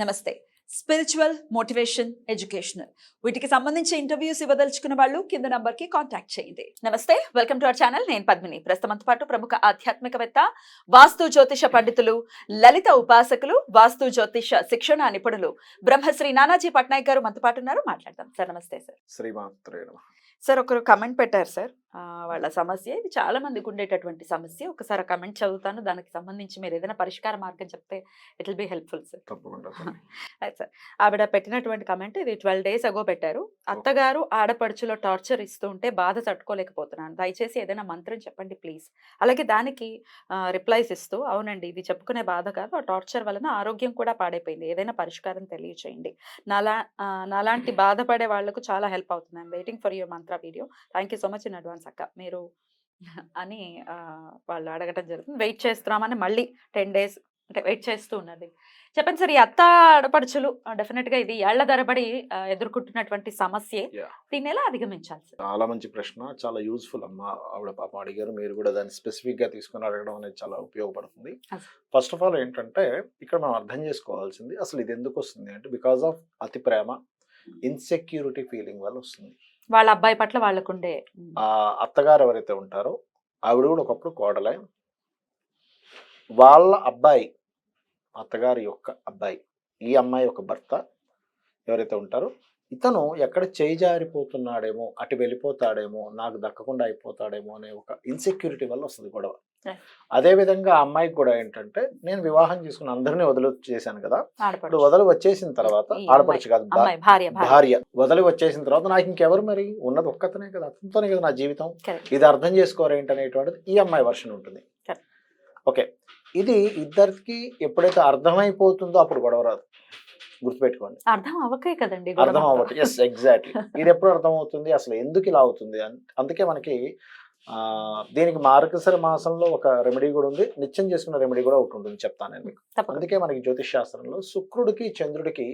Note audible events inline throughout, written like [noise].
నమస్తే. Spiritual motivation educational వీటికి సంబంధించి ఇంటర్వ్యూస్ ఇవ్వదలుచుకున్న వాళ్ళు కింద నంబర్కి కాంటాక్ట్ చేయండి. నమస్తే వెల్కమ్ టు అవర్ ఛానల్ నేను పద్మిని. ప్రస్తుతంతో పాటు ప్రముఖ ఆధ్యాత్మికవేత్త వాస్తు జ్యోతిష పండితులు లలిత ఉపాసకులు వాస్తు జ్యోతిష శిక్షణ నిపుణులు బ్రహ్మశ్రీ నానాజీ పట్నాయక్ గారు మనతో పాటు ఉన్నారు. మాట్లాడదాం. సార్ నమస్తే సార్. శ్రీమాత్రే సార్ ఒకరు కమెంట్ పెట్టారు సార్. వాళ్ళ సమస్య. ఇది చాలా మందికి ఉండేటటువంటి సమస్య. ఒకసారి కమెంట్ చదువుతాను. దానికి సంబంధించి మీరు ఏదైనా పరిష్కార మార్గం చెప్తే it will be helpful sir. [laughs] Sir. ఆవిడ పెట్టినటువంటి కమెంట్ ఇది ట్వెల్వ్ డేస్ అగో పెట్టారు. అత్తగారు ఆడపడుచులో టార్చర్ ఇస్తూ ఉంటే బాధ తట్టుకోలేకపోతున్నాను. దయచేసి ఏదైనా మంత్రం చెప్పండి ప్లీజ్. అలాగే దానికి రిప్లైస్ ఇస్తూ అవునండి ఇది చెప్పుకునే బాధ కాదు. ఆ టార్చర్ వలన ఆరోగ్యం కూడా పాడైపోయింది. ఏదైనా పరిష్కారం తెలియచేయండి. నాలా నాలాంటి [clears throat] బాధపడే వాళ్ళకు చాలా హెల్ప్ అవుతుంది. I'm waiting for your mantra video. Thank you so much in advance. అక్క మీరు అని వాళ్ళు అడగటం జరుగుతుంది. వెయిట్ చేస్తున్నామని మళ్ళీ టెన్ డేస్ అంటే వెయిట్ చేస్తూ ఉన్నది చెప్పండి సార్ ఈ అత్త ఆడపడుచులు డెఫినెట్గా ఇది ఏళ్ళ ధరబడి ఎదుర్కొంటున్నటువంటి సమస్యే. దీన్ని ఎలా అధిగమించాలి చాలా మంచి ప్రశ్న చాలా యూస్ఫుల్ అమ్మా ఆవిడ పాపం అడిగారు. మీరు కూడా దాన్ని స్పెసిఫిక్గా తీసుకుని అడగడం అనేది చాలా ఉపయోగపడుతుంది. ఫస్ట్ ఆఫ్ ఆల్ ఏంటంటే ఇక్కడ మనం అర్థం చేసుకోవాల్సింది అసలు ఇది ఎందుకు వస్తుంది అంటే బికాస్ ఆఫ్ అతి ప్రేమ ఇన్సెక్యూరిటీ ఫీలింగ్ వల్ల వస్తుంది. వాళ్ళ అబ్బాయి పట్ల వాళ్ళకుండే ఆ అత్తగారు ఎవరైతే ఉంటారో ఆవిడ కూడా ఒకప్పుడు కోడలే. వాళ్ళ అబ్బాయి అత్తగారి యొక్క అబ్బాయి ఈ అమ్మాయి యొక్క భర్త ఎవరైతే ఉంటారో ఇతను ఎక్కడ చేయి జారిపోతున్నాడేమో అటు వెళ్ళిపోతాడేమో నాకు దక్కకుండా అయిపోతాడేమో అనే ఒక ఇన్సెక్యూరిటీ వల్ల వస్తుంది గొడవ. అదే విధంగా ఆ అమ్మాయికి కూడా ఏంటంటే నేను వివాహం చేసుకుని అందరినీ వదిలి చేశాను కదా ఇప్పుడు వదిలి వచ్చేసిన తర్వాత ఈ ఆడపడుచు కాదు భార్య వదిలి వచ్చేసిన తర్వాత నాకు ఇంకెవరు మరి? ఉన్నది ఒక్కతనే కదా అతనితోనే కదా నా జీవితం. ఇది అర్థం చేసుకోరు ఏంటనేటువంటిది ఈ అమ్మాయి వర్షన్ ఉంటుంది. ఓకే. ఇది ఇద్దరికి ఎప్పుడైతే అర్థమైపోతుందో అప్పుడు గొడవ రాదు. గుర్తుపెట్టుకోండి. అర్థం అవ్వకే కదండి అర్థం అంతా. అవ్వదు ఎస్ ఎగ్జాక్ట్లీ ఇది ఎప్పుడు అర్థం అవుతుంది అసలు ఎందుకు ఇలా అవుతుంది? అందుకే మనకి దీనికి మార్గశిర మాసంలో ఒక రెమెడీ కూడా ఉంది. నిత్యం చేసుకున్న రెమెడీ కూడా ఒకటి ఉంటుంది. చెప్తాను నేను మీకు. అందుకే మనకి జ్యోతిష్ శాస్త్రంలో శుక్రుడికి చంద్రుడికి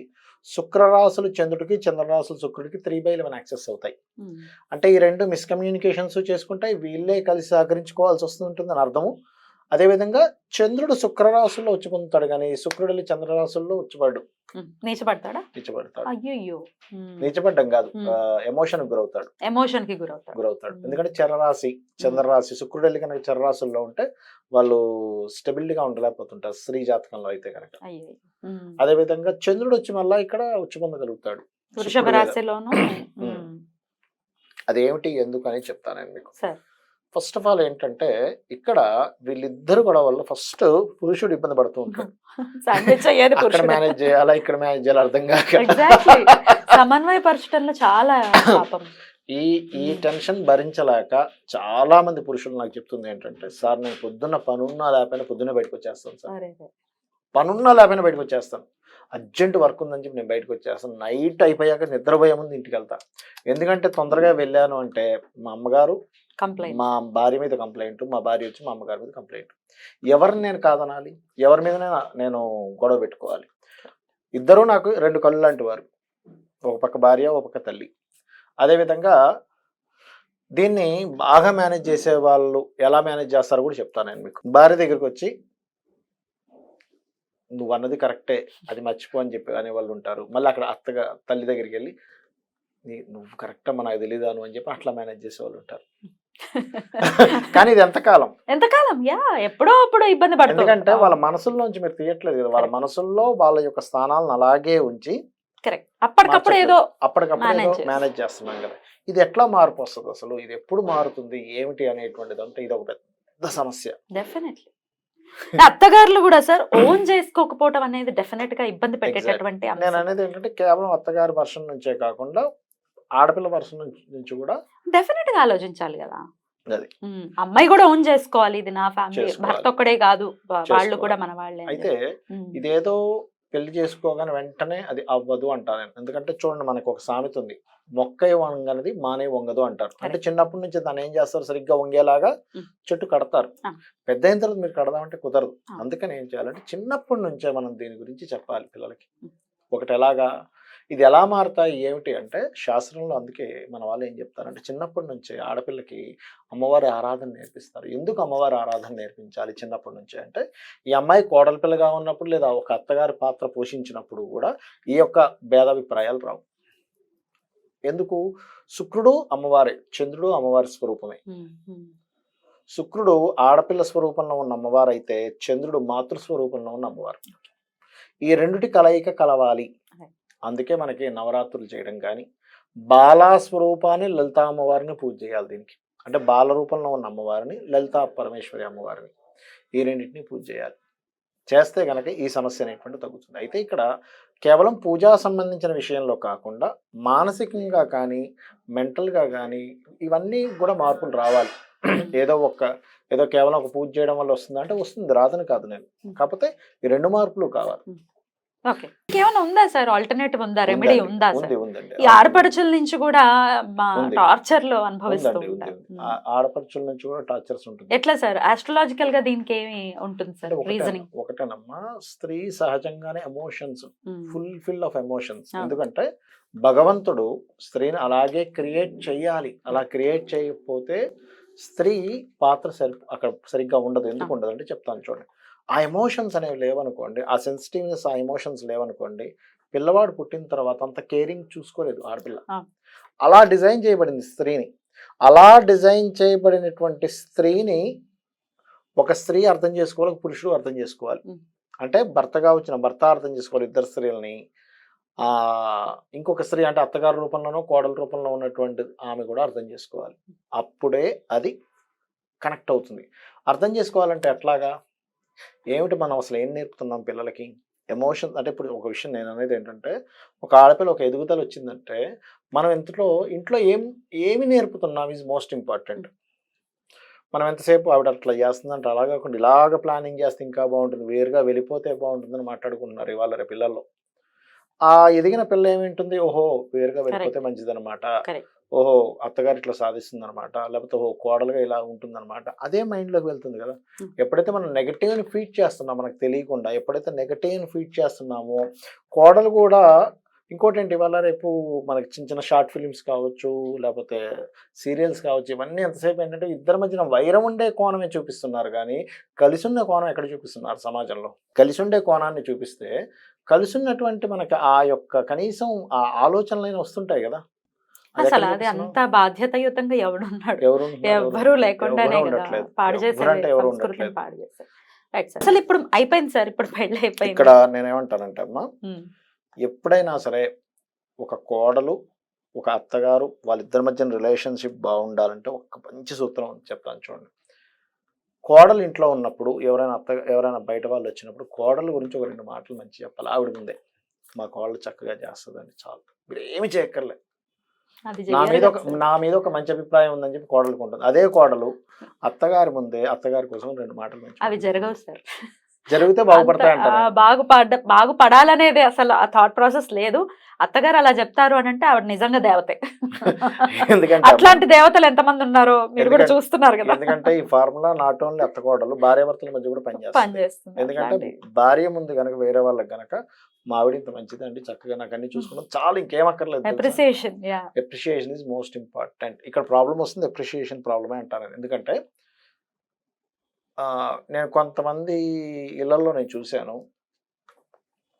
శుక్రరాశులు చంద్రుడికి చంద్రరాశులు శుక్రుడికి త్రీ బై లెవెన్ యాక్సెస్ అవుతాయి. అంటే ఈ రెండు మిస్కమ్యూనికేషన్స్ చేసుకుంటాయి వీళ్ళే కలిసి సహకరించుకోవాల్సి వస్తుంటుందని అర్థము. అదేవిధంగా చంద్రుడు శుక్రరాశుల్లో వచ్చి పొందుతాడు కానీ శుక్రుడు వెళ్ళి చంద్రరాశుల్లో నీచపడతాడా అయ్యో నీచపడ్డం కాదు. ఎమోషన్ గురవుతాడు ఎమోషన్కి గురవుతాడు. గురవుతాడు. ఎందుకంటే చరరాశి చంద్రరాశి శుక్రుడు వెళ్ళి కనుక చరరాశుల్లో ఉంటే వాళ్ళు స్టెబిలిటీగా ఉండలేకపోతుంటారు స్త్రీ జాతకంలో అయితే కనుక. అదే విధంగా చంద్రుడు వచ్చి మళ్ళా ఇక్కడ వచ్చి పొందగలుగుతాడు వృషభ. రాశిలోను? అదేమిటి ఎందుకు అని చెప్తాను మీకు. సార్. ఫస్ట్ ఆఫ్ ఆల్ ఏంటంటే ఇక్కడ వీళ్ళిద్దరు కూడా వల్ల ఫస్ట్ పురుషుడు ఇబ్బంది పడుతూ ఉంటాడు. [laughs] అక్కడ మేనేజ్ చేయాలా ఇక్కడ మేనేజ్ చేయాలి అర్థం కాక. [laughs] సమన్వయపరచడంలో చాలా ఈ ఈ టెన్షన్ భరించలేక చాలా మంది పురుషులు నాకు చెప్తుంది ఏంటంటే సార్ నేను పొద్దున్న పనున్నా లేకపోయినా పొద్దున్న బయటకు వచ్చేస్తాను సార్. పనున్నా లేకపోయినా బయటకు వచ్చేస్తాను. అర్జెంట్ వర్క్ ఉందని చెప్పి నేను బయటకు వచ్చేస్తాను. నైట్ అయిపోయాక నిద్రపోయే ముందు ఇంటికి వెళ్తా. ఎందుకంటే తొందరగా వెళ్ళాను అంటే మా అమ్మగారు కంప్లైంట్ మా భార్య మీద కంప్లైంట్ మా భార్య వచ్చి మా అమ్మగారి మీద కంప్లైంట్. ఎవరిని నేను కాదనాలి? ఎవరి మీద నేను గొడవ పెట్టుకోవాలి? ఇద్దరు నాకు రెండు కళ్ళు లాంటి వారు. ఒక పక్క భార్య ఒక పక్క తల్లి. అదేవిధంగా దీన్ని బాగా మేనేజ్ చేసే వాళ్ళు ఎలా మేనేజ్ చేస్తారో కూడా చెప్తాను నేను మీకు. భార్య దగ్గరికి వచ్చి నువ్వు అన్నది కరెక్టే అది మర్చిపో అని చెప్పి అనే వాళ్ళు ఉంటారు. మళ్ళీ అక్కడ అత్తగా తల్లి దగ్గరికి వెళ్ళి "నీ- నువ్వు కరెక్ట్ నాకు తెలియదాను అని చెప్పి అట్లా మేనేజ్ చేసే వాళ్ళు ఉంటారు. [laughs] కానీ ఇది ఎంతకాలం? ఎంతకాలం? యా ఎప్పుడో అప్పుడు ఇబ్బంది పడుతుంది ఎందుకంటే వాళ్ళ మనసుల్లోంచి మీరు తీయట్లేదు కదా. వాళ్ళ. మనసుల్లో వాళ్ళ యొక్క స్థానాలను అలాగే ఉంచి కరెక్ట్ అప్పటికప్పుడు ఏదో అప్పటికప్పుడు ఏదో. మేనేజ్ చేస్తున్నాం కదా. ఇది ఎట్లా మార్పు వస్తుంది అసలు? ఇది ఎప్పుడు మారుతుంది? ఏమిటి అనేటువంటిది అంటే ఇది ఒక పెద్ద సమస్య. డెఫినెట్లీ అత్తగారులు కూడా సార్ ఓన్ చేసుకోకపోవటం అనేది డెఫినెట్గా ఇబ్బంది పెట్టేటటువంటి నేను అనేది ఏంటంటే కేవలం అత్తగారి వర్షం నుంచే కాకుండా ఆడపిల్ల వర్షం నుంచి కూడా డెఫినెట్గా ఆలోచించాలి కదా. అమ్మాయి కూడా ఓన్ చేసుకోవాలి. ఇది నా ఫ్యామిలీ. భర్త ఒక్కడే కాదు. వాళ్ళు. కూడా మన వాళ్ళే అయితే ఇదేదో పెళ్ళి చేసుకోగానే వెంటనే అది అవ్వదు అంటారు ఎందుకంటే చూడండి మనకు ఒక సామెత ఉంది. మొక్క వంగనది మానే వంగదు అంటారు. అంటే. చిన్నప్పటి నుంచి దాన్ని ఏం చేస్తారు? సరిగ్గా వంగేలాగా. చెట్టు కడతారు. పెద్ద అయిన తర్వాత మీరు కడదామంటే కుదరదు. అందుకని ఏం చేయాలంటే చిన్నప్పటి నుంచే మనం దీని గురించి చెప్పాలి పిల్లలకి. ఒకటి ఎలాగా ఇది ఎలా మారుతాయి? ఏమిటి? అంటే శాస్త్రంలో అందుకే మన వాళ్ళు ఏం చెప్తారంటే చిన్నప్పటి నుంచే ఆడపిల్లకి అమ్మవారి ఆరాధన నేర్పిస్తారు. ఎందుకు అమ్మవారి ఆరాధన నేర్పించాలి చిన్నప్పటి నుంచే? అంటే ఈ అమ్మాయి కోడల పిల్లగా ఉన్నప్పుడు లేదా ఒక అత్తగారి పాత్ర పోషించినప్పుడు కూడా ఈ యొక్క భేదాభిప్రాయాలు రావు. ఎందుకు? శుక్రుడు అమ్మవారి చంద్రుడు అమ్మవారి స్వరూపమే. శుక్రుడు ఆడపిల్ల స్వరూపంలో ఉన్న అమ్మవారు అయితే చంద్రుడు మాతృ స్వరూపంలో ఉన్న అమ్మవారు. ఈ రెండిటి కలయిక కలవాలి. అందుకే మనకి నవరాత్రులు చేయడం కానీ బాలా స్వరూపాన్ని లలితా అమ్మవారిని పూజ చేయాలి దీనికి. అంటే బాల రూపంలో ఉన్న అమ్మవారిని లలితా పరమేశ్వరి అమ్మవారిని ఈ రెండింటిని పూజ చేయాలి. చేస్తే కనుక ఈ సమస్య అనేటువంటి తగ్గుతుంది. అయితే ఇక్కడ కేవలం పూజా సంబంధించిన విషయంలో కాకుండా మానసికంగా కానీ మెంటల్గా కానీ ఇవన్నీ కూడా మార్పులు రావాలి. ఏదో ఒక ఏదో కేవలం ఒక పూజ చేయడం వల్ల వస్తుంది అంటే వస్తుంది. రాదని కాదు నేను. కాకపోతే ఈ రెండు మార్పులు కావాలి. ఇంకేమైనా ఉందా సార్? ఆల్టర్నేటివ్ ఉందా? రెమెడీ ఉందా సార్? ఈ ఆడపడుచుల నుంచి కూడా. టార్చర్లో అనుభవిస్తూ ఉంటారు. ఆడపడుచుల నుంచి కూడా టార్చర్స్ ఉంటుంది. ఎట్లా సార్? ఆస్ట్రలాజికల్గా దీనికి ఏమి ఉంటుంది సార్? రీజనింగ్ ఒకటేనమ్మా. స్త్రీ సహజంగానే emotions full fill of emotions. ఎందుకంటే భగవంతుడు స్త్రీని అలాగే క్రియేట్ చేయాలి అలా క్రియేట్ చేయకపోతే స్త్రీ పాత్ర సరి అక్కడ సరిగ్గా ఉండదు. ఎందుకు ఉండదు అంటే చెప్తాను చూడండి. ఆ ఎమోషన్స్ అనేవి లేవనుకోండి ఆ సెన్సిటివ్నెస్ ఆ ఎమోషన్స్ లేవనుకోండి పిల్లవాడు పుట్టిన తర్వాత అంత కేరింగ్ చూసుకోలేదు ఆడపిల్ల. అలా డిజైన్ చేయబడింది స్త్రీని. అలా డిజైన్ చేయబడినటువంటి స్త్రీని ఒక స్త్రీ అర్థం చేసుకోవాలి ఒక పురుషుడు అర్థం చేసుకోవాలి. అంటే భర్తగా వచ్చిన భర్త అర్థం చేసుకోవాలి ఇద్దరు స్త్రీలని. ఇంకొక స్త్రీ అంటే అత్తగారి రూపంలోనో కోడల రూపంలో ఉన్నటువంటి ఆమె కూడా అర్థం చేసుకోవాలి. అప్పుడే అది కనెక్ట్ అవుతుంది. అర్థం చేసుకోవాలంటే ఎట్లాగా? ఏమిటి మనం అసలు ఏం నేర్పుతున్నాం పిల్లలకి? ఎమోషన్ అంటే ఇప్పుడు ఒక విషయం నేను అనేది ఏంటంటే ఒక ఆడపిల్ల ఒక ఎదుగుదల వచ్చిందంటే మనం ఇంతలో ఇంట్లో ఏం ఏమి నేర్పుతున్నాం ఈజ్ మోస్ట్ ఇంపార్టెంట్ మనం ఎంతసేపు ఆవిడ అట్లా చేస్తుందంటే అలా కాకుండా ఇలాగ ప్లానింగ్ చేస్తే ఇంకా బాగుంటుంది వేరుగా వెళ్ళిపోతే బాగుంటుందని మాట్లాడుకుంటున్నారు ఇవాళ రేపు పిల్లల్లో ఆ ఎదిగిన పిల్ల ఏమింటుంది ఓహో వేరుగా వెళ్ళిపోతే మంచిదన్నమాట. ఓహో అత్తగారు ఇట్లా సాధిస్తుంది అనమాట లేకపోతే ఓహో కోడలుగా ఇలా ఉంటుందన్నమాట. అదే మైండ్లోకి వెళ్తుంది కదా. ఎప్పుడైతే మనం నెగటివ్ని ఫీడ్ చేస్తున్నాం మనకు తెలియకుండా ఎప్పుడైతే నెగటివ్ని ఫీడ్ చేస్తున్నామో కోడలు కూడా ఇంకోటి ఏంటి ఇవాళ రేపు మనకి చిన్న చిన్న షార్ట్ ఫిలిమ్స్ కావచ్చు లేకపోతే సీరియల్స్ కావచ్చు ఇవన్నీ ఎంతసేపు ఏంటంటే ఇద్దరి మధ్యన వైరం ఉండే కోణమే చూపిస్తున్నారు కానీ కలిసి ఉన్న కోణం ఎక్కడ చూపిస్తున్నారు సమాజంలో? కలిసి ఉండే కోణాన్ని చూపిస్తే కలిసి ఉన్నటువంటి మనకి ఆ యొక్క కనీసం ఆ ఆలోచనలైనా వస్తుంటాయి కదా. అసలు అది? అంత బాధ్యతయుతంగా ఎవడున్నాడు. ఎవరు లేకుండానే కదా. పాడు సంస్కృతిని చేశారు. రైట్ సార్ అసలు ఇప్పుడు అయిపోయింది సార్ ఇప్పుడు పెళ్ళి అయిపోయింది. ఇక్కడ నేనేమంటానంటే అమ్మా ఎప్పుడైనా సరే ఒక కోడలు ఒక అత్తగారు వాళ్ళిద్దరి మధ్యన రిలేషన్షిప్ బాగుండాలంటే ఒక మంచి సూత్రం చెప్తాను చూడండి. కోడలు ఇంట్లో ఉన్నప్పుడు ఎవరైనా అత్త ఎవరైనా బయట వాళ్ళు వచ్చినప్పుడు కోడల గురించి ఒక రెండు మాటలు మంచి చెప్పాలి. ఆవిడ ముందే మా కోడలు చక్కగా చేస్తుందండి చాలు. మీరు ఏమి చేయక్కర్లే. నా మీద ఒక. నా మీద ఒక మంచి అభిప్రాయం ఉందని చెప్పి కోడలకు ఉంటుంది అదే కోడలు అత్తగారి ముందే అత్తగారి కోసం రెండు మాటలు అవి జరగవు సార్. జరిగితే అంటారు. బాగుపడ బాగుపడాలనేది అసలు ఆ థాట్ ప్రాసెస్ లేదు. అత్తగారు అలా చెప్తారు అని అంటే ఆవిడ నిజంగా దేవతే. [laughs] అట్లాంటి దేవతలు ఎంతమంది ఉన్నారో మీరు కూడా చూస్తున్నారు కదా. ఎందుకంటే ఈ ఫార్ములా నాట్ ఓన్లీ అత్త కోడలు భార్యాభర్తల మధ్య కూడా పనిచేస్తుంది. ఎందుకంటే. భార్య ముందు కనుక వేరే వాళ్ళకి గనక మా ఆవిడ ఇంత మంచిది అండి చక్కగా నాకు అన్ని చూసుకున్నాం. చాలా ఇంకేం అక్కర్లేదు appreciation appreciation is most important ఇక్కడ ప్రాబ్లం వస్తుంది ఎప్రిషియేషన్ ప్రాబ్లమే నేను. ఎందుకంటే నేను కొంతమంది ఇళ్ళలో నేను చూశాను.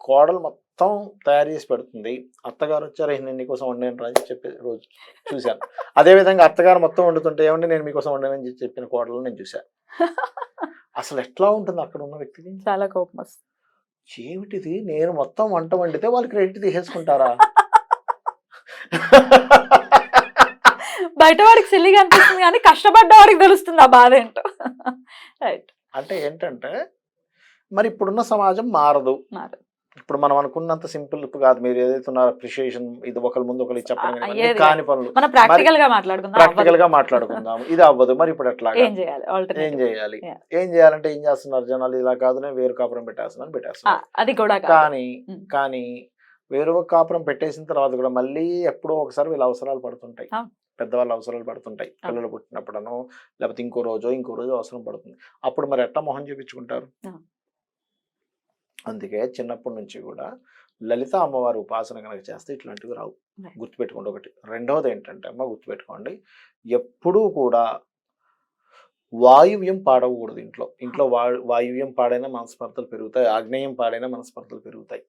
కోడలు మొత్తం తయారు చేసి పెడుతుంది. అత్తగారు వచ్చారు "ఏ, నేను నీకోసం వండాను రా" చెప్పి రోజు చూశాను. అదే విధంగా అత్తగారు మొత్తం వండుతుంటే ఏమంటే నేను మీకోసం వండానని చెప్పి చెప్పిన కోడలు నేను చూశాను అసలు ఎట్లా ఉంటుంది అక్కడ ఉన్న వ్యక్తికి? చాలా కోపం ఏమిటిది? నేను మొత్తం వంట వండితే వాళ్ళు క్రెడిట్ తీసేసుకుంటారా? [laughs] బయట వాడికి సిల్లిగా అనిపిస్తుంది కానీ కష్టపడ్డ వాడికి తెలుస్తుంది ఆ బాధ ఏంటో. రైట్ అంటే ఏంటంటే మరి ఇప్పుడున్న సమాజం మారదు. మారదు. ఇప్పుడు మనం అనుకున్నంత సింపుల్ కాదు. మీరు ఏదైతే ఉన్నారో అప్రిషియేషన్ ఇది ఒకరి ముందు ఒకరు చెప్పడం కాని పనులు. ప్రాక్టికల్గా మాట్లాడుకుందాం ప్రాక్టికల్. గా మాట్లాడుకుందాం ఇది అవ్వదు. మరి ఇప్పుడు ఎట్లా ఏం చేయాలి? ఏం చేయాలి? చేయాలంటే ఏం చేస్తున్నారు జనాలు? ఇలా కాదు నేను వేరు కాపురం పెట్టేస్తున్నాను పెట్టేస్తున్నాను. అది కూడా కాదు. కానీ ఉమ్. కానీ వేరే ఒక కాపురం పెట్టేసిన తర్వాత కూడా మళ్ళీ ఎప్పుడో ఒకసారి వీళ్ళ అవసరాలు పడుతుంటాయి. పెద్దవాళ్ళ అవసరాలు పడుతుంటాయి. పిల్లలు పుట్టినప్పుడనో లేకపోతే ఇంకో రోజో ఇంకో రోజు అవసరం పడుతుంది. అప్పుడు మరి ఎట్లా మొహం చూపించుకుంటారు. అందుకే చిన్నప్పటి నుంచి కూడా లలిత అమ్మవారి ఉపాసన కనుక చేస్తే ఇట్లాంటివి రావు. గుర్తుపెట్టుకోండి ఒకటి. రెండవది ఏంటంటే అమ్మ గుర్తుపెట్టుకోండి ఎప్పుడూ కూడా వాయువ్యం పాడకూడదు ఇంట్లో. ఇంట్లో వాయువ్యం పాడైన మనస్పర్ధలు పెరుగుతాయి. ఆగ్నేయం పాడైన మనస్పర్ధలు పెరుగుతాయి.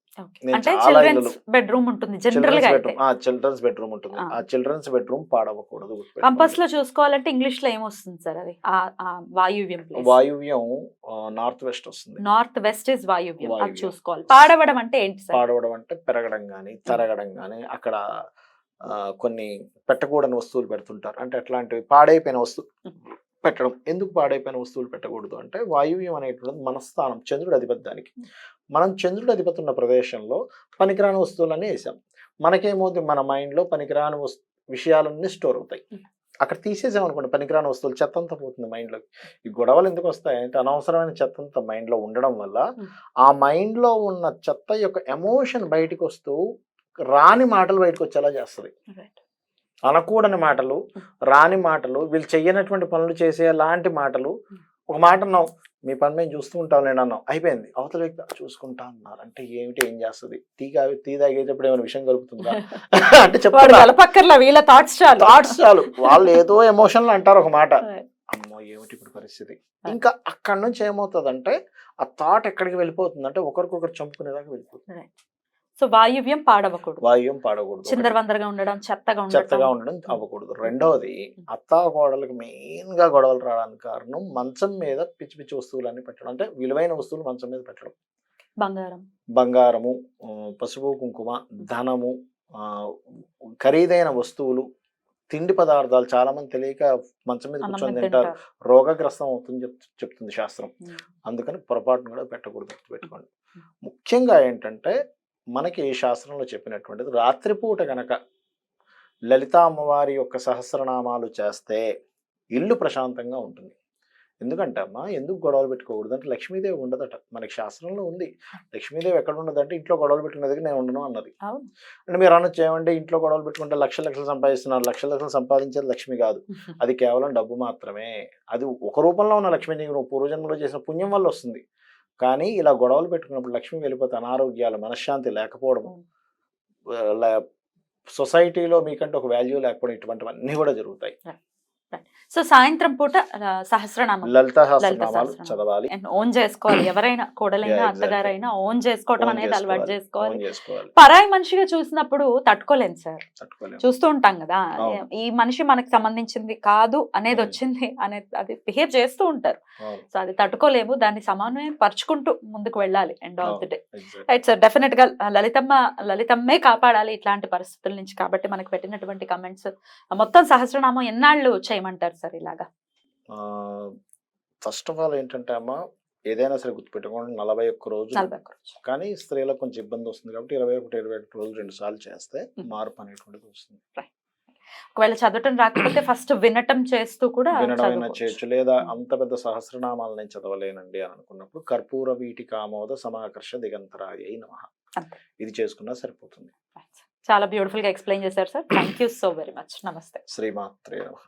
నేను చాలా బెడ్రూమ్ ఉంటుంది బెడ్రూమ్ ఆ చిల్డ్రన్స్ బెడ్రూమ్ ఉంటుంది. ఆ. Children's bedroom పాడవకూడదు. కంపస్లో చూసుకోవాలంటే ఇంగ్లీష్లో ఏమొస్తుంది సార్ అది? వాయువ్యం వాయువ్యం నార్త్ వెస్ట్ వస్తుంది. నార్త్ వెస్ట్ ఇస్ వాయువ్యం. అది. చూసుకోవాలి. పాడవడం అంటే ఏంటి పాడవడం అంటే పెరగడం కానీ తరగడం కానీ అక్కడ కొన్ని పెట్టకూడని వస్తువులు పెడుతుంటారు. అంటే అట్లాంటివి పాడైపోయిన వస్తువు పెట్టడం. ఎందుకు పాడైపోయిన వస్తువులు పెట్టకూడదు అంటే వాయువ్యం అనేటువంటిది మన స్థానం చంద్రుడు అధిపతి దానికి మనం చంద్రుడు అధిపతి ఉన్న ప్రదేశంలో పనికిరాని వస్తువులన్నీ వేసాం మనకేమవుతుంది మన మైండ్లో పనికిరాని వస్తు విషయాలన్నీ స్టోర్ అవుతాయి. అక్కడ తీసేసాం అనుకోండి పనికిరాని వస్తువులు చెత్త అంతా పోతుంది మైండ్లోకి. ఈ గొడవలు ఎందుకు వస్తాయి? అంటే అనవసరమైన చెత్త అంతా మైండ్లో ఉండడం వల్ల. ఆ మైండ్లో ఉన్న చెత్త యొక్క ఎమోషన్ బయటికి వస్తూ రాని మాటలు బయటకు వచ్చేలా చేస్తుంది. అనకూడని మాటలు రాని మాటలు వీళ్ళు చెయ్యనటువంటి పనులు చేసే లాంటి మాటలు ఒక మాట అన్నావు మీ పని మేము చూస్తూ ఉంటాం నేను అన్నాం అయిపోయింది. అవతల వ్యక్తి "ఆ, చూసుకుంటా అన్నారు. అంటే ఏమిటి ఏం చేస్తుంది? కా- టీ తాగేటప్పుడు ఏమైనా విషయం కలుపుతుందా? [laughs] అంటే గలపక్కర్లా వీళ్ళ థాట్స్ చాలు. థాట్స్ చాలు. వాళ్ళు ఏదో ఎమోషన్లు అంటారు ఒక మాట. [laughs] అమ్మో ఏమిటి ఇప్పుడు పరిస్థితి? ఇంకా అక్కడ నుంచి ఏమవుతుందంటే ఆ థాట్ ఎక్కడికి వెళ్ళిపోతుంది అంటే ఒకరికొకరు చంపుకునేదాకా వెళ్ళిపోతుంది. సో వాయువ్యం పాడవకూడదు. వాయువ్యం పాడకూడదు. చిందరవందరగా ఉండడం చెత్తగా చెత్తగా ఉండడం ఉండడం అవ్వకూడదు. రెండవది అత్తా కోడలకు మెయిన్గా గొడవలు రావడానికి కారణం మంచం మీద పిచ్చి పిచ్చి వస్తువులన్నీ పెట్టడం. అంటే విలువైన వస్తువులు మంచం మీద పెట్టడం. బంగారం. బంగారము పసుపు కుంకుమ ధనము ఖరీదైన వస్తువులు తిండి పదార్థాలు చాలా మంది తెలియక మంచం మీద కూర్చొని తింటారు. రోగగ్రస్తం అవుతుంది చెప్ చెప్తుంది శాస్త్రం. అందుకని పొరపాటును కూడా పెట్టకూడదు పెట్టుకోండి ముఖ్యంగా ఏంటంటే మనకి ఈ శాస్త్రంలో చెప్పినటువంటిది రాత్రిపూట గనక లలితా అమ్మవారి యొక్క సహస్రనామాలు చేస్తే ఇల్లు ప్రశాంతంగా ఉంటుంది. ఎందుకంటే అమ్మా ఎందుకు గొడవలు పెట్టుకోకూడదు? అంటే లక్ష్మీదేవి ఉండదట. మనకి శాస్త్రంలో ఉంది. లక్ష్మీదేవి ఎక్కడ ఉండదు అంటే ఇంట్లో గొడవలు పెట్టుకునే దగ్గర నేను ఉండను అన్నది. అంటే మీరు అనొచ్చు ఏమంటే ఇంట్లో గొడవలు పెట్టుకుంటే లక్షల లక్షలు సంపాదిస్తున్నారు. లక్షల లక్షలు సంపాదించేది లక్ష్మి కాదు. [laughs] అది కేవలం డబ్బు మాత్రమే. అది ఒక రూపంలో ఉన్న లక్ష్మి నీకు పూర్వజన్మలో చేసిన పుణ్యం వల్ల వస్తుంది. కానీ ఇలా గొడవలు పెట్టుకున్నప్పుడు లక్ష్మి వెళ్ళిపోతే అనారోగ్యాలు మనశ్శాంతి లేకపోవడం సొసైటీలో మీకంటే ఒక వాల్యూ లేకపోవడం ఇటువంటివన్నీ కూడా జరుగుతాయి. సో సాయంత్రం పూట సహస్రనామం. లలిత. చదవాలి. ఓన్ చేసుకోవాలి. ఎవరైనా కోడలైనా. అత్తగారైనా ఓన్ చేసుకోవటం అనేది అలవాటు చేసుకోవాలి. పరాయి మనిషిగా చూసినప్పుడు తట్టుకోలేం సార్. చూస్తూ ఉంటాం కదా. ఈ మనిషి మనకు సంబంధించింది కాదు అనేది అవును. వచ్చింది అనేది అది బిహేవ్ చేస్తూ ఉంటారు. సో అది తట్టుకోలేము. దాన్ని సమన్వయం పరుచుకుంటూ ముందుకు వెళ్ళాలి end of the day. Right sir డెఫినెట్గా లలితమ్మ లలితమ్మే కాపాడాలి ఇట్లాంటి పరిస్థితుల నుంచి. కాబట్టి మనకు పెట్టినటువంటి కమెంట్స్ మొత్తం సహస్రనామం ఎన్నాళ్ళు చేయమంటారు సార్ ఇలాగా? ఫస్ట్ ఆఫ్ ఆల్ ఏంటంటే అమ్మ ఏదైనా సరే గుర్తుపెట్టుకోండి నలభై ఒక్క రోజు కానీ స్త్రీలకు కొంచెం ఇబ్బంది వస్తుంది కాబట్టి ఇరవై ఒకటి ఇరవై ఒకటి రోజులు రెండు సార్లు చేస్తే. మార్పు అనేటువంటిది వస్తుంది. ఒకవేళ చదవటం రాకపోతే ఫస్ట్ వినటం చేస్తూ కూడా చదువుకోవచ్చు. చేయొచ్చు. లేదా. అంత పెద్ద సహస్రనామాలు నేను చదవలేనండి అని అనుకున్నప్పుడు కర్పూర వీటి కామోద సమాకర్ష దిగంతరాయ నమ. ఇది చేసుకున్నా సరిపోతుంది. చాలా బ్యూటిఫుల్గా ఎక్స్ప్లెయిన్ చేశారు sir. Thank you so very much నమస్తే. శ్రీమాత్రే నమః.